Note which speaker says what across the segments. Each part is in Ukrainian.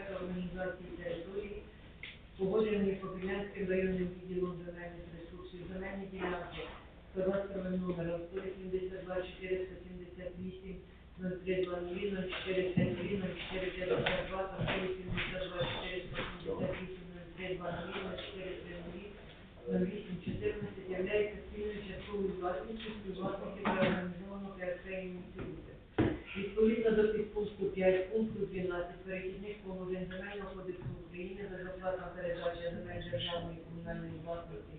Speaker 1: проекту організації території, погодженої Попілянським районним відділом земельних ресурсів, земельні ділянки з кадастровим номером 182 478 0320 04 0452 та 182 478 0320 04 0814 являється спільною частковою власністю співвласників реорганізованого КСП «Ініціативи». Відповідно до підпункту 5 пункту 12 перехідних положень Земельного кодексу України безоплатна передача земель державної і комунальної власності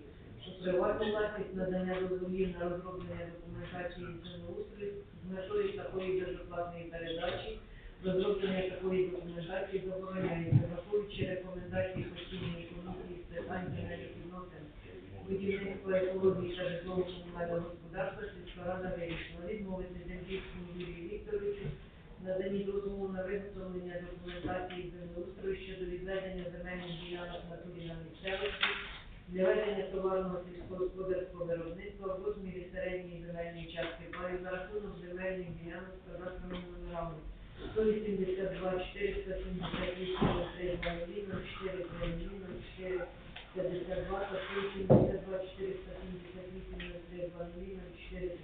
Speaker 1: у приватну власність надання дозволів на розроблення документації землеустрою з метою такої безоплатної передачі розроблення такої документації забороняється, враховуючи рекомендації постійної комісії з питань земельних відносин будівництва екології та житлово-комунального господарства сільська рада вирішила відмовити Дембільському Юрію Вікторовичу надані дозволу на виготовлення документації землеустрою щодо відведення земельних ділянок в натурі на місцевості для ведення товарного сільськогосподарського виробництва в розмірі середньої земельної частки паю за рахунок земельних ділянок з кадастровими номерами 182 478 03 04 04 52 та 182 478 03 04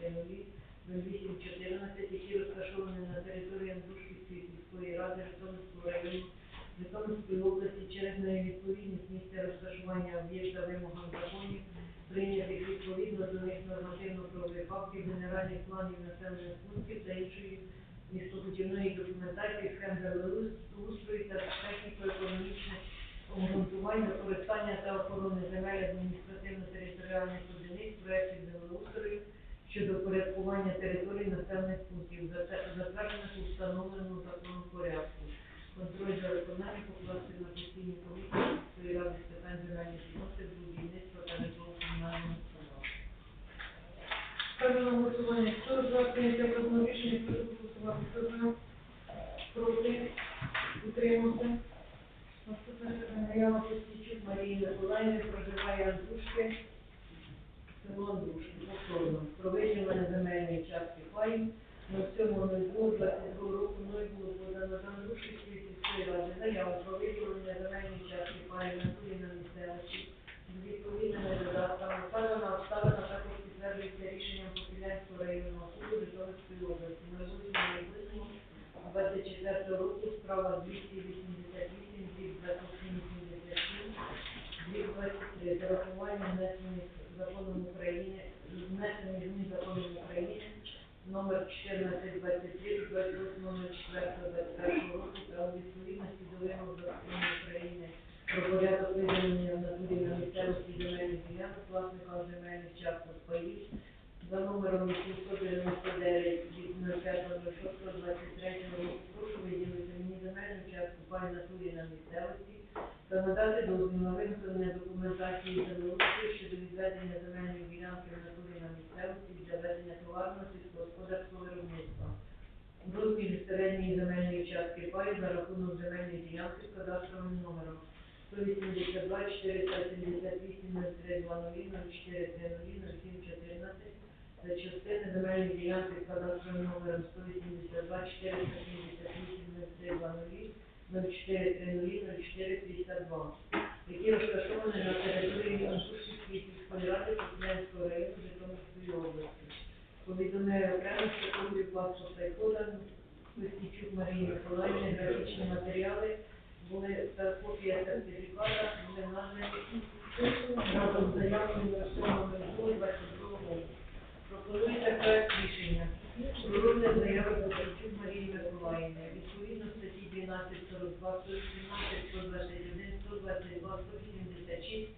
Speaker 1: 08 14, які розташовані на території Андрушківської сільської ради Житомирського району Житомирської області через невідповідність місця розташування об'єкта вимогам законів, прийнятих відповідно до них нормативно-правових актів, генеральних планів населених пунктів та іншої містобудівної документації, схем землеустрою та техніко-економічних обґрунтувань використання та охорони земель адміністративно-територіальних одиниць, проєктів землеустрою щодо порядкування територій населених пунктів, затверджених у встановленому законом порядку. Контроль за виконанням покласти на постійні комісії сільської ради з питань земельних відносин, будівництва та житлово-комунального господарства.
Speaker 2: Ставлю на голосування. Хто за прийняття проекту рішення, прошу. Хто за? Проти? Утримався?
Speaker 1: Заява Костійчук Марії Миколаївни проживає Андрушки, село Андрушки, повторно. Про виділення земельної частки паїв на 7.02.22 року мною було подано до Андрушківської сільської ради заяву про виділення земельної частки паїв на турі на місцевості з відповідними додатками. Вказана обставина також підтверджується рішенням Попілянського районного суду Житомирської області. На 8 24 року справа 288 від 2787 від 23 зарахування внесених законом України, внесених змін законом України номер 1423 від 28.04.21 року та у відповідності до вимог закону України про порядок виділення в натурі на місцевості земельних ділянок власникам земельних часток паїв за номером 899 від 05.06.23 року. Прошу виділити мені земельну частку пай натурі на місцевості та надати дозвіл на виготовлення документації землеустрою щодо відведення земельної ділянки в натурі на місцевості для ведення товарного сільськогосподарського виробництва. В розмірі середньої земельної частки паю за рахунок земельної ділянки з кадастровим номером 182 478 03 00 04 07 14 за частини земельної ділянки з кадастровим номером 182 478 03 00 04 04 52, які розташовані на території Антушівської сільської ради Популянського району Житомирської області. Повідомляю окремо, що копії паспорта і кода Костійчук Марії Миколаївни, графічні матеріали були та копія сертифіката були надані разом з заявою на 22 року. Пропонується проект рішення розгляд заяви Костійчук Марії Миколаївни. Відповідно статті 12, 42, 117, 121, 122, 186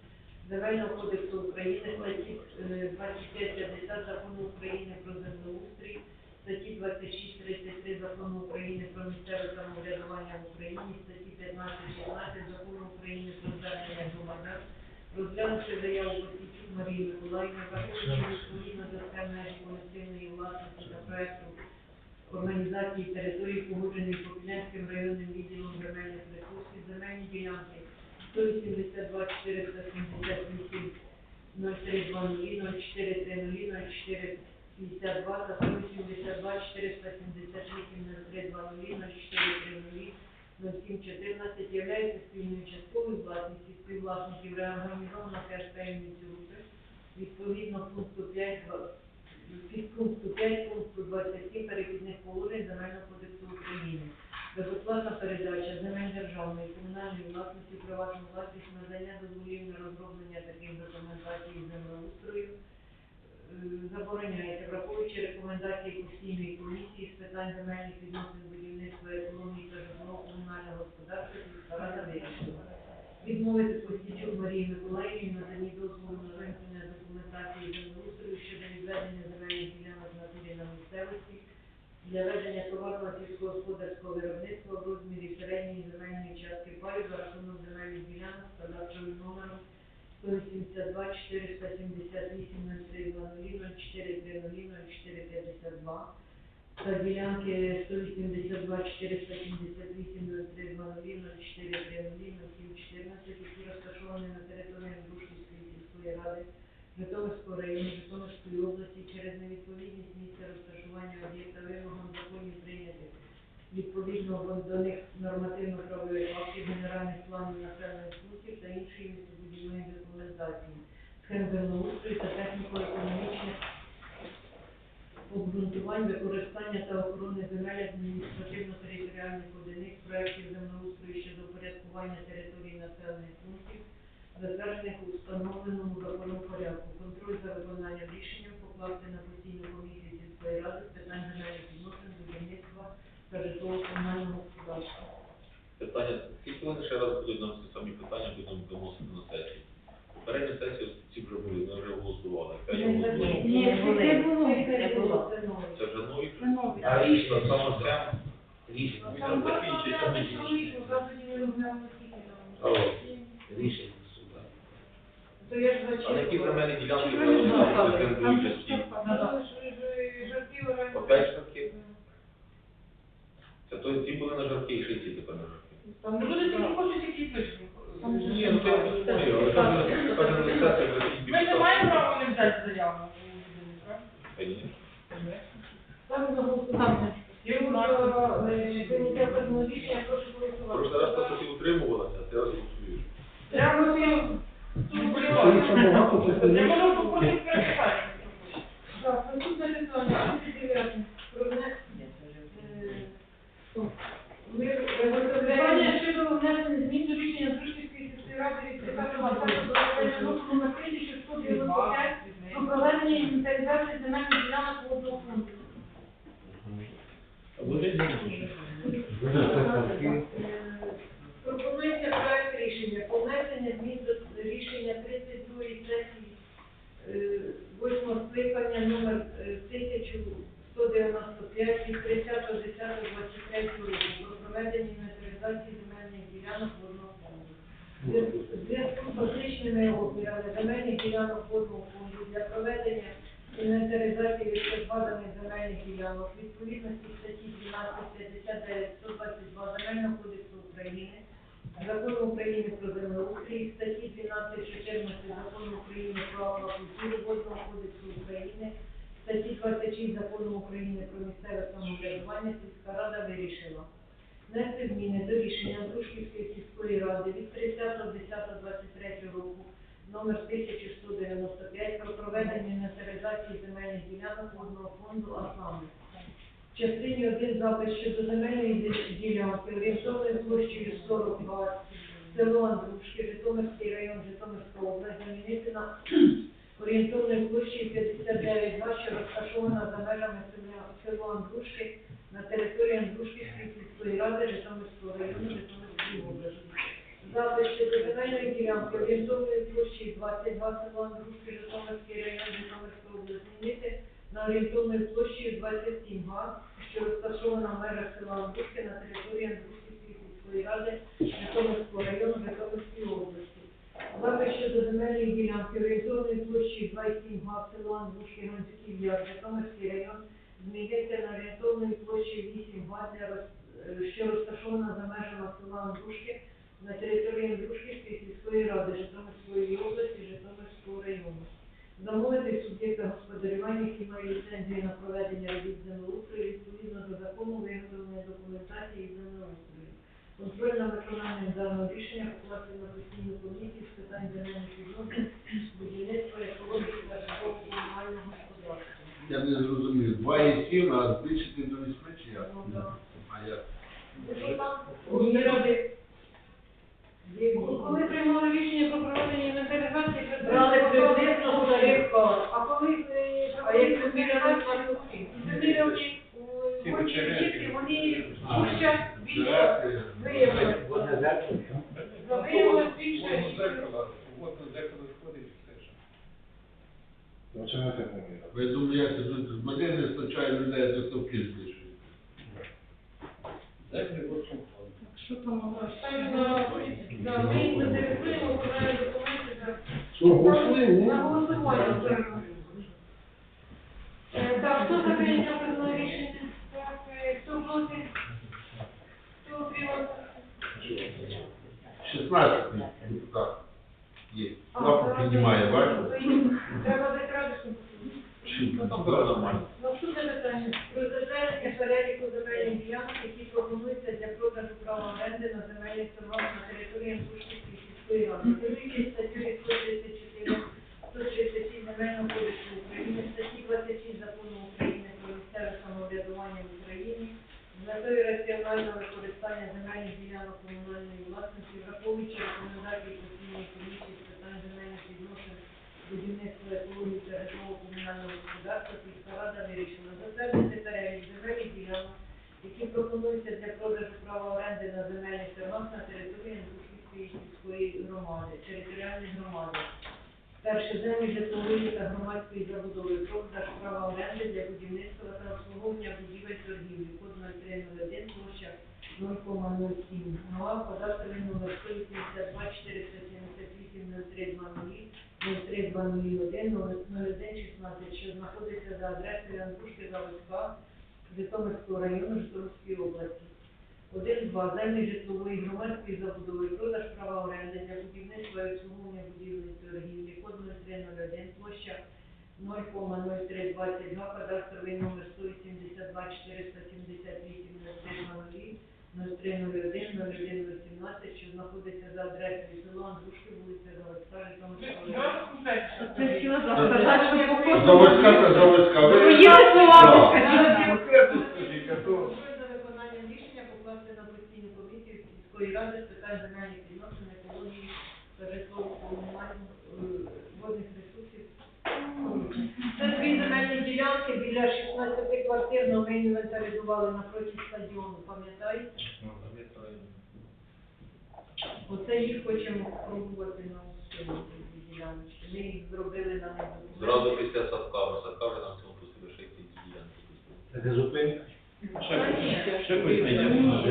Speaker 1: Земельного кодексу України, статті е, 2550 Закону України про землеустрій, статті 26, 33 Закону України про місцеве самоврядування в Україні, статті 15, 16 Закону України про звернення громадян, розглянувши заяву Костійчук Марії Миколаївни, враховуючи відповідно до схем межі колективної власності та проекту організації території, погодженої Попілянським районним відділом земельних ресурсів, земельні ділянки 182 478 0320 04 30 04 52 та 182 478 0320 04 30 07 14 є постійної часткової власності співвласників реорганізовано КСП «Ініціюти» відповідно пункту 5, під пункту 5 пункту 27 перехідних положень Земельного кодексу України. Безоплатна передача земель державної комунальної власності приватну власність надання дозволів на розроблення таких документацій землеустрою е, забороняється, враховуючи рекомендації постійної комісії з питань земельних відносин будівництва економії та житлово-комунального господарства сільська рада вирішила. Відмовити Костічук Марії Миколаївні надані дозволу на вимкнення документації землеустрою щодо відведення земельних ділянок в натурі на місцевості для ведення товарного сільськогосподарського виробництва в розмірі середньої земельної частки паю за рахунок земельних ділянок з кадастровим номером 182 478 0300 0430 0452 та ділянки 182 478 0300 0430 0714, які розташовані на території Дружківської сільської ради Житомирського району Житомирської області через невідповідність місця розташування об'єкта вимогам законів прийнятих відповідно до них нормативно-правових актів, генеральних планів населених пунктів та іншої містобудівної документації, схем землеустрою та техніко-економічних обґрунтувань використання та охорони земель адміністративно-територіальних одиниць, проєктів землеустрою щодо порядкування територій населених пунктів, затверджених у встановленому законом порядку. Контроль за виконанням рішення покласти на постійну комісію сільської ради з питань земельних відносин, будівництва та житлово-комунального господарства.
Speaker 3: Питання, скільки вони ще раз будуть нам ці самі питання, будемо виносити на сесію. Попередня сесія ці вже були, ми вже голосували.
Speaker 1: Ні, були.
Speaker 2: це було,
Speaker 1: Це
Speaker 2: це
Speaker 1: було,
Speaker 2: було.
Speaker 1: це
Speaker 3: вже нові?
Speaker 2: Це нові.
Speaker 4: А рішення саме це рішення.
Speaker 2: Закінчиться
Speaker 4: закінчиться
Speaker 2: чоловік, завтра не розглянули скільки
Speaker 4: Алло.
Speaker 2: там.
Speaker 4: Рішення суда.
Speaker 1: То я ж Зачитувала.
Speaker 3: земельні ділянки претендують
Speaker 2: Там?
Speaker 3: По
Speaker 2: Опять
Speaker 3: п'ять? Це то ці були на жарки, і ще ці тепер на жарки.
Speaker 2: Там не буде тільки хочуть, які пишуть.
Speaker 3: Ні, ну це я розумію, але кожен кожен сесію вже ці
Speaker 5: Ми не маємо права не взяти заяву.
Speaker 3: Та ні.
Speaker 1: Ставлю на голосування.
Speaker 5: Є у
Speaker 1: Про
Speaker 5: нас
Speaker 1: е, прийняття певного рішення, прошу голосувати.
Speaker 3: Прошлий раз просто ти утримувалася, а ти раз голосуєш.
Speaker 5: Я можу Я можу попросити переписати.
Speaker 1: Так, наступне питання, 39. Про внесення. е, Ми виготовляємо
Speaker 2: Питання щодо внесення змін до рішення Дружківської сільської ради від 30 року номер 1695 про проведення інвентаризації земельних ділянок водного фонду.
Speaker 1: Е, Пропонується проект рішення про внесення змін до рішення 32 сесії е, восьмого скликання номер е, 1195 від 30.10.23 року про проведення інвентаризації земельних ділянок водного фонду. В зв'язку з фактичними обмірами земельних ділянок водного фонду для проведення інвентаризації відповіданих земельних ділянок відповідності статті 12, 59, 122 Земельного кодексу України, Закону України про землеустрій, статті 12, 14 Закону України про аквакультуру, Водного кодексу України, статті 26 Закону України про місцеве самоврядування, сільська рада вирішила внести зміни до рішення Дружківської сільської ради від 30.10.23 року номер 1195 про проведення інвентаризації земельних ділянок водного фонду, а саме в частині один запис щодо земельної ді- ділянки орієнтовною площею 40 га, село Андрушки, Житомирський район, Житомирська область, замінити на орієнтовною площею 59 га, що розташована за межами село Андрушки на території Андрушківської сільської ради Житомирського району, Житомирської області. Запис щодо земельної ділянки орієнтовною площею 22 село Андрушки, Житомирський район, Житомирська область, змінити на орієнтовною площею 27 га, що розташована в межах села Андрушки на території Андрушківської сільської ради Житомирського району Житомирської області. Запис щодо земельної ділянки орієнтовною площею 27 га, село Андрушки, Гонський Яр, Житомирський район, змінити на орієнтовною площею 8 га, для роз- е, що розташована за межами села Андрушки на території Андрушківської сільської ради Житомирської області, Житомирського району. Замовити суб'єкта господарювання, які має ліцензію на проведення робіт землеустрою відповідно до закону виготовлення документації і землеустрою. Контроль над виконанням даного рішення покласти на постійну комісію з питань земельних відносин, будівництва, екології та житлового комунального господарства.
Speaker 4: Я не зрозумів. 2,7, а збільшити до 8 чи як?
Speaker 1: Ну.
Speaker 4: А як?
Speaker 1: Ради. Є
Speaker 2: Коли приймали рішення про проведення інвентаризації,
Speaker 1: Брали приблизно гектар.
Speaker 2: А коли е,
Speaker 1: А як це кухні?
Speaker 2: вони
Speaker 4: вечеряки.
Speaker 2: Вони
Speaker 4: А,
Speaker 2: гуща більше
Speaker 4: Здрасте.
Speaker 1: Виявили.
Speaker 2: виявилось більше.
Speaker 4: Вот на зеркало входить все ж.
Speaker 6: Ну, це не так мовляв.
Speaker 4: Ви думаєте, тут води не вистачає людей, то ставки збільшують.
Speaker 2: Що там? Ставлю на да, ми інвентаризуємо, вкладаємо документи за
Speaker 6: Що, голосуємо,
Speaker 2: на голосування. Е, Так, хто за прийняття прийняв рішення? Так, е, хто проти? Хто утримався?
Speaker 4: 16 депутат є. Лапу піднімає, бачите?
Speaker 2: Треба дати радісно.
Speaker 3: Ну, там буде нормально.
Speaker 2: Наступне питання.
Speaker 1: Про затвердження переліку земельних ділянок, які пропонуються для продажу права оренди на земельних торгах на території Антошківської сільської ради. Керуючись статтею 134, 137 Земельного кодексу України, статті 26 Закону України про місцеве самоврядування в Україні, з метою раціонального використання земельних ділянок комунальної власності, враховуючи рекомендації постійної комісії з питань земельних відносин будівництва екології та житлово-комунального господарства сільська рада вирішила затвердити перелік земельних ділянок, які пропонуються для продажу права оренди на земельних торгах на території Антошківської сільської громади, територіальної громади. Перше землі житлової та громадської забудови, продаж права оренди для будівництва та обслуговування будівель торгівлі, код 0301, площа 0,07. Нова податковий номер 182 478 0320 032001 0116, що знаходиться за адресою Антушки Заводська, Житомирського району Житомирської області. 1-2. Землі житлової громадської забудови, продаж права оренди для будівництва і обслуговування будівлі торгівлі, код 0301, площа 0,0322, кадастровий номер 182 478 0300 0301 0118, що знаходиться за адресою село Андрушки, вулиця Заводська, Житомирського району.
Speaker 4: Заводська та заводська. Ви-
Speaker 5: Своїми словами
Speaker 4: Да.
Speaker 5: скажіть.
Speaker 4: Скажіть, а то-
Speaker 1: За виконанням рішення покласти на постійну комісію сільської ради з питань земельних відносин, екології та водних ресурсів. Це дві земельні ділянки біля 16 квартирного ми інвентаризували напроти стадіону, пам'ятаєте? Ну, пам'ятаю. Оце їх хочемо пробувати на усьому ці діляночки. Ми їх зробили на них.
Speaker 3: Зразу після садка, бо садка вже на цьому пустили ще ці ділянки.
Speaker 6: Це не зупинка?
Speaker 3: Ще пояснення.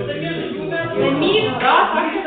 Speaker 5: Це міг,
Speaker 4: так?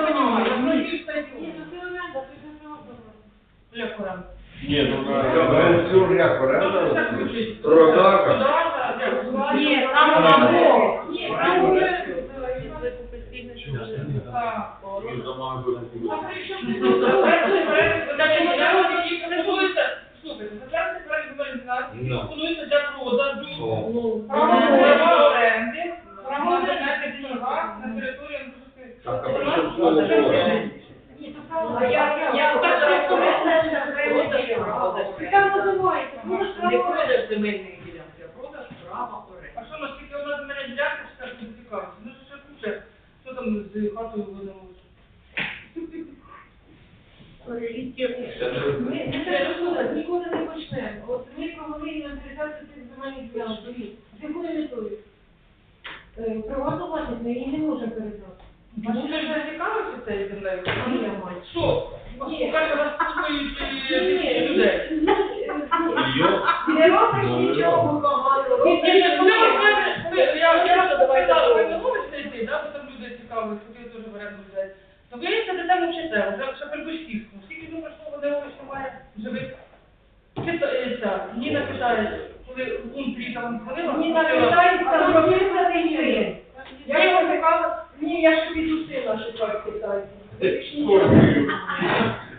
Speaker 2: Називається. Продаж
Speaker 1: Не
Speaker 2: права
Speaker 1: продаж земельної ділянки, а продаж права оренди.
Speaker 5: А що, наскільки одна земельна ділянка, чи так не цікавиться? Ну, що ще куча, що там з хатою видно?
Speaker 3: Ще не
Speaker 2: Ми не те, що слухати, ніколи не почнемо. От ми провели інвентаризацію цих земельних ділянок. З якою метою? Е, Приватну власність ми її не можемо передати.
Speaker 5: А що ж не цікавився цією землею?
Speaker 1: Ні, я маю.
Speaker 5: Що?
Speaker 2: Ні.
Speaker 5: Каже, вас слухають е, тисячі людей.
Speaker 1: Не робиш нічого поганого.
Speaker 5: Ні, ні, ні, коли ви
Speaker 1: робиш
Speaker 5: кажете, ви- я я раз запитала, ви не можете йти, да, бо там люди цікаві, хотіли теж в оренду взяти. То ви їдете там вчите, вже ще при Бушківському. Скільки думаєш, що вони немає живих? Ніна питає, коли він приїхав, дзвонила?
Speaker 1: Ні, навітається зробити гривень. Я
Speaker 5: Я
Speaker 1: його ні, я ж від сина шукаю питаю.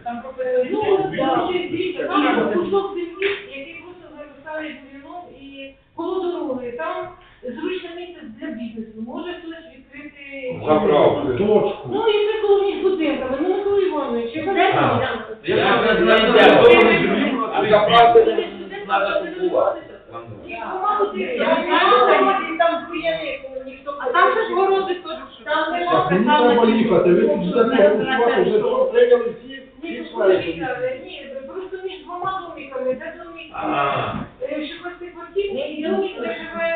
Speaker 5: там.
Speaker 2: Ну, так, там кусок землі, який просто заростає бур'яном і коло дороги. Там зручне місце для бізнесу. Може хтось відкрити...
Speaker 4: Заправку.
Speaker 6: Точку.
Speaker 2: Ну, і це коло між будинками. Ну, Микола
Speaker 4: на землю, а заправити треба купувати.
Speaker 7: А там же ж городи теж.
Speaker 2: Там
Speaker 6: Так,
Speaker 2: нема
Speaker 6: треба їхати, ви тут ждете, голосувати, вже прийняли всі,
Speaker 2: Ні,
Speaker 6: всі
Speaker 2: ні, просто між двома домиками, де домик
Speaker 3: А.
Speaker 2: е, що хочете квартирні, і домик, де живе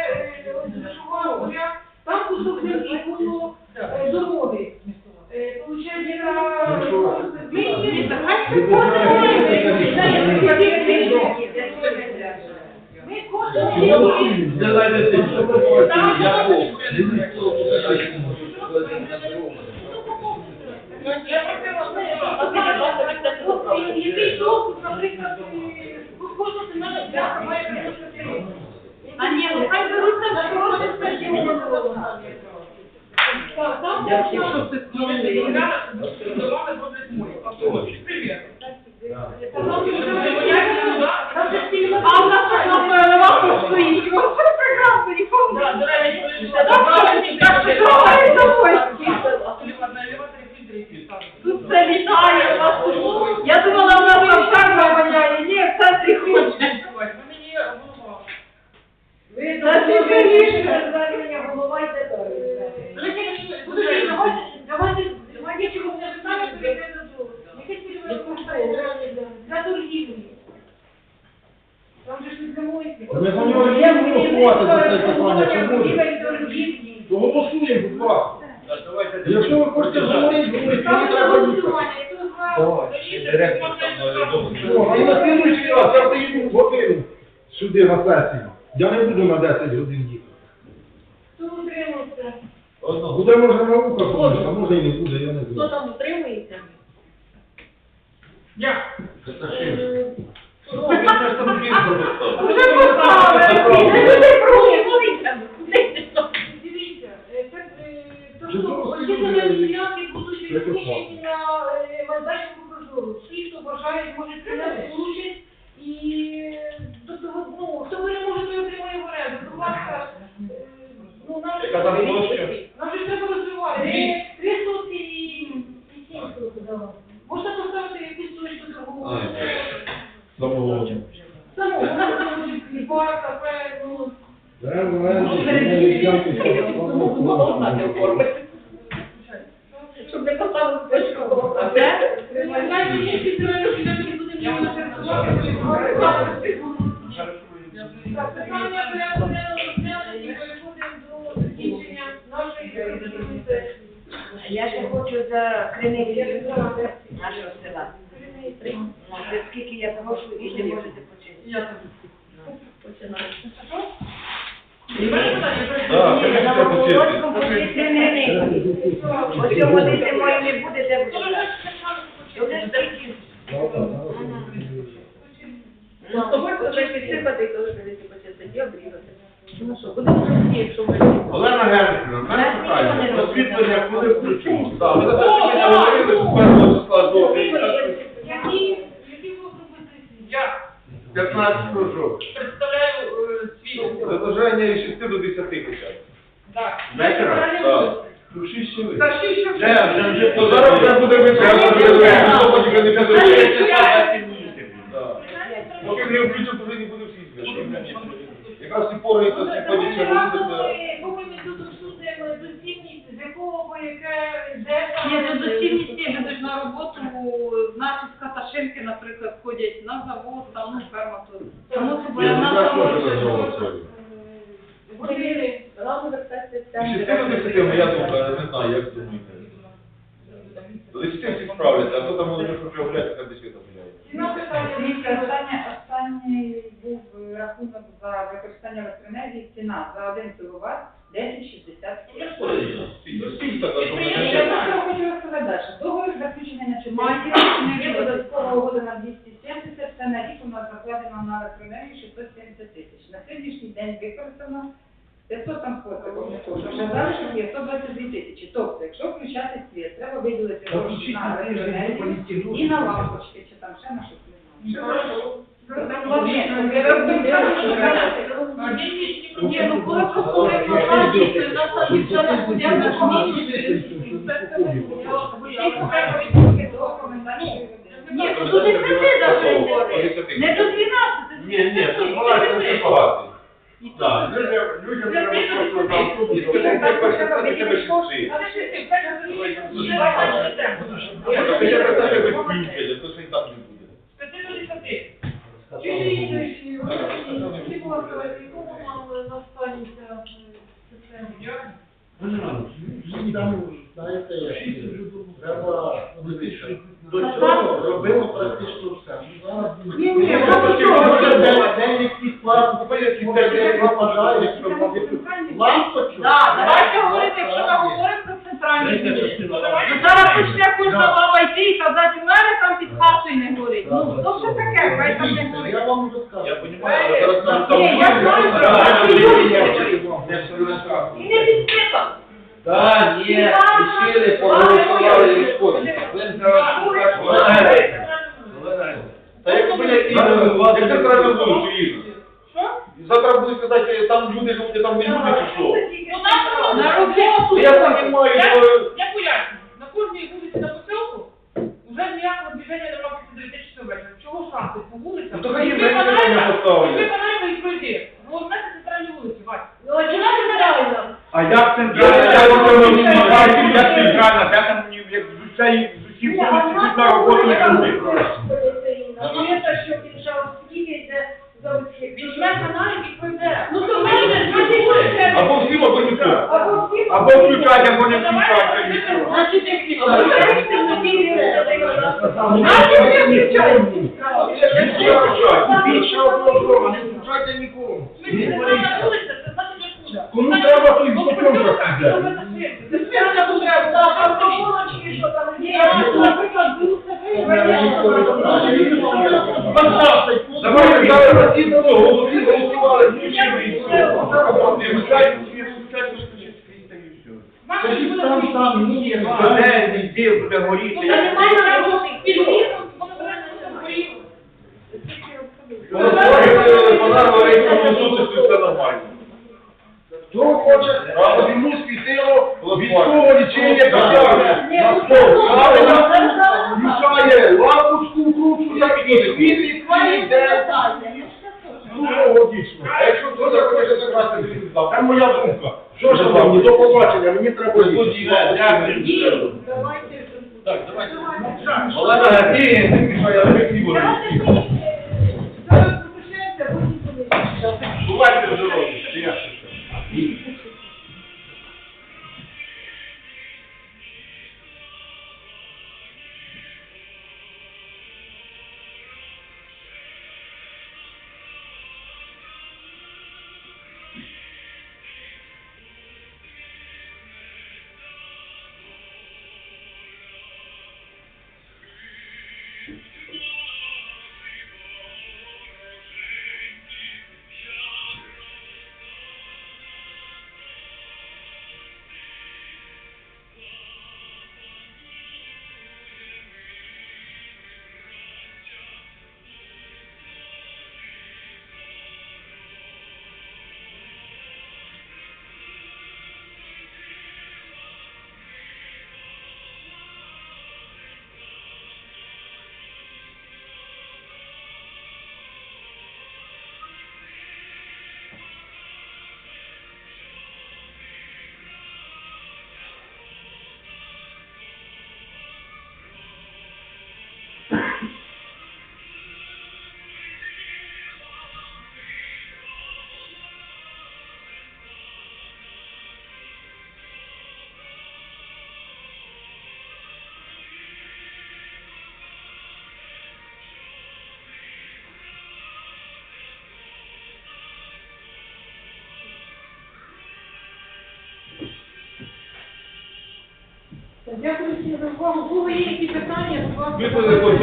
Speaker 2: е, от жива буря, там кусок землі, кусок е, дороги. Е, Получається, ми її
Speaker 6: Ви знаєте,
Speaker 2: ми кожен
Speaker 4: Не знайдете, що ви Я був.
Speaker 5: Я просила,
Speaker 2: який доступ, наприклад, кожна земельна ділянка має приїхати.
Speaker 7: А ні, ну хай беруть там, що робить
Speaker 2: Так, там
Speaker 5: Якщо
Speaker 2: можна-
Speaker 5: ти зробили, давали роблять мої. Привіт.
Speaker 2: там же вже- там же всі
Speaker 7: А у нас так на лавку стоїть, і воно все прекрасно, нікому.
Speaker 5: Да, до речі,
Speaker 7: Та там що, так що давай запустимо. Тут все літає, у вас тут. Я думала, у нас там шарма воняє, ні, в центрі хоче.
Speaker 2: Ви
Speaker 7: Та ти конечно.
Speaker 2: звернення голова йде далі.
Speaker 7: Подожди, давайте, давайте,
Speaker 2: Давайте чого не знаю, перейде до того. Якесь підвищення для торгівлі. Там же ж не зимується.
Speaker 6: Ми за нього є голосувати за це питання, чи може?
Speaker 2: торгівлі.
Speaker 6: То голосуємо, будь ласка.
Speaker 3: Давайте.
Speaker 6: Якщо ви хочете говорити, говорити,
Speaker 2: Там
Speaker 6: не
Speaker 2: же
Speaker 6: треба їхати.
Speaker 2: голосування, і то зразу.
Speaker 3: Директор там
Speaker 6: О, І на слідуючий раз я приїду в годину сюди на сесію. Я не буду на 10 годин їхати.
Speaker 2: Хто утримався?
Speaker 3: Одного.
Speaker 6: Буде може наука, буде, а може і не буде, я не
Speaker 2: Хто
Speaker 6: знаю.
Speaker 2: там утримується?
Speaker 5: Я.
Speaker 7: Вже поставили, люди пробують.
Speaker 2: Дивіться, е, це, е, то,
Speaker 6: Вже
Speaker 2: що
Speaker 6: зовсім люди
Speaker 2: ділянки будуть на е, майданчику прозору. Всі, хто бажають, можуть прийняти участь і е, до того, ну, хто не може, той отримує в оренду. Будь ласка, е, ну, нам
Speaker 3: Яка там площа?
Speaker 2: Нам же треба розвивати. Три- Три сотки і і сім соток дала. Можна поставити якусь точку торгову.
Speaker 3: Ай.
Speaker 6: Самого.
Speaker 2: Саму, вона може бути бар, кафе, ну,
Speaker 6: Беремо в оренду, земельні ділянки,
Speaker 7: Щоб
Speaker 2: питання порядку і переходимо до закінчення нашої.
Speaker 8: Я ще хочу за криниці нашого села. Ну, це скільки я прошу, і не можете почати.
Speaker 5: Я там.
Speaker 3: Да,
Speaker 8: Ні, на
Speaker 3: конечно,
Speaker 8: Володському почти криниці. Ось цього води зимою не буде, де буде. Буде скільки?
Speaker 7: Ну, з тобою вже підсипати, і теж не почати обрізати. Будемо розуміти, якщо ми...
Speaker 4: Олена Германівна, в мене питання. Освітлення коли включимо?
Speaker 3: Так, ми за що ми говорили, що першого числа жовтий.
Speaker 2: Які, які були пропозиції?
Speaker 5: Я
Speaker 4: 15 жовтня.
Speaker 5: представляю е, свій.
Speaker 3: Задовження від 6 до 10 тисяч.
Speaker 5: Так.
Speaker 4: Вечора?
Speaker 3: Так.
Speaker 6: Ну, шість чоловік.
Speaker 5: За шість що
Speaker 4: Вже.
Speaker 3: То зараз вже буде тільки не піде. Так. Поки не включу, повинні буде всі зв'язки. Якраз всі пори, то всі
Speaker 2: ми, поки ми тут обсудимо доцільність, з якого по яке, де.
Speaker 7: Ні, ну доцільність ні, ми ж на роботу, наші з Каташинки, наприклад, ходять на завод, там, ну, ферма тут. Тому що
Speaker 6: Я
Speaker 7: на
Speaker 6: теж
Speaker 7: завод.
Speaker 6: на завод сьогодні.
Speaker 2: Години.
Speaker 7: Рано вертатися
Speaker 3: Від 6 до 10, ну я думаю, не знаю, як думаєте. 10 всі справляться, а хто там може вже гуляти, там десь світа гуляє.
Speaker 2: Ціна питання.
Speaker 9: Дивіться, останнє, останній був е, рахунок за використання електроенергії, ціна за 1 кВт 10,60.
Speaker 3: Ну, стій так, а то
Speaker 9: Я
Speaker 3: ми-
Speaker 9: просто хочу розказати далі. Договір заключений на 4 є додаткова угода на 270, це на рік у нас закладено на електроенергію 670 тисяч. На сьогоднішній день використано 500 там соток, не хочу. Вже залишок є 122 тисячі. Тобто, якщо включати світ, треба виділити
Speaker 6: Та
Speaker 9: гроші
Speaker 6: включіть
Speaker 9: на
Speaker 6: на тиждень,
Speaker 9: електроенергію
Speaker 6: політики,
Speaker 9: і на лампочки, чи там ще на щось не знаю.
Speaker 5: Хорошо.
Speaker 9: Ні, ну, я розумію,
Speaker 5: А деньги
Speaker 7: Ні, ну коли проходить прокладки, то на самі вже не буде на комісії.
Speaker 9: Всі попередні до комендантської години. Ні, то до 10 даже говорить. Не до 12.
Speaker 3: Ні, ні, це 12 це багато. Так, людям
Speaker 5: треба просто
Speaker 3: там і скажіть, як перше це тебе шести.
Speaker 5: Ж що систему.
Speaker 3: Ні, то хоча б тебе включення, то це і так не буде.
Speaker 5: З п'яти до десяти.
Speaker 2: Чоловічі, скажіть, будь
Speaker 6: Там, знаєте, як треба дивитися. До цього робили практично все. Ну,
Speaker 2: Ні, ні,
Speaker 6: Ну,
Speaker 2: просто
Speaker 6: деякі
Speaker 2: що?
Speaker 6: деякі склади, деякі пропадають, лампочку.
Speaker 9: Так, давайте говорити, якщо ми говоримо про центральний вулиці. Ну зараз почне кожна баба йти і казати, у мене там під хатою не горить. Ну, то що таке, хай там не горить.
Speaker 6: Я вам розкажу.
Speaker 3: Я розумію,
Speaker 9: я знаю, що
Speaker 3: там...
Speaker 9: І не підписав.
Speaker 4: Так, ні, рішили, проголосували і відходимо. Ви зараз
Speaker 3: Та як буде, як це правильно буде, Ірина?
Speaker 5: Що?
Speaker 3: Завтра будуть казати, там люди живуть, там не люди, чи що?
Speaker 5: Ну, нам
Speaker 9: На
Speaker 5: треба.
Speaker 9: роботу.
Speaker 3: Я там не маю,
Speaker 5: Я,
Speaker 3: що...
Speaker 5: я поясню. На кожній вулиці на поселку вже ніякого движення нема після 9 часов вечора. Чого шанси по вулицям?
Speaker 3: Ну, то хай
Speaker 5: Ми
Speaker 3: ми питання
Speaker 5: фонарями-
Speaker 3: поставили.
Speaker 5: Ми фонарями і пройди. Ну, от знаєте, центральні вулиці, Вась.
Speaker 2: Ну, а чому не правильно?
Speaker 3: А як центральна, я думаю, не бачу, як центральна, де там, ні, як з усієї, з усіх
Speaker 2: Ні, а
Speaker 3: вулиць,
Speaker 2: в нас
Speaker 3: на роботу не люди.
Speaker 2: Розумієте, що кінчав, скільки йде за
Speaker 5: Візьме фонарик і пройде.
Speaker 2: Ну, то ми не зможемо.
Speaker 3: Або всім, або ніхто.
Speaker 2: Або всі.
Speaker 3: Або включать, або не включать, це нічого.
Speaker 9: Значить, не.
Speaker 6: Більше включайте нікому.
Speaker 5: Ми.
Speaker 6: Кому треба, той
Speaker 5: Ну,
Speaker 6: потім
Speaker 5: пройди,
Speaker 6: так
Speaker 5: так,
Speaker 6: іде.
Speaker 5: що ви зашли? Це
Speaker 2: Це
Speaker 5: спеціальна
Speaker 2: не
Speaker 5: вулиця.
Speaker 2: треба, так, а полоночки, що там є. Наприклад,
Speaker 3: Давайте зараз засідали, голоси, голосували, включили і все. То включить скрізь, так і все.
Speaker 6: Там, там, ні,
Speaker 3: А де везде буде горіти?
Speaker 2: Дякую всім за увагу. Були якісь питання? будь ласка.
Speaker 3: Ми були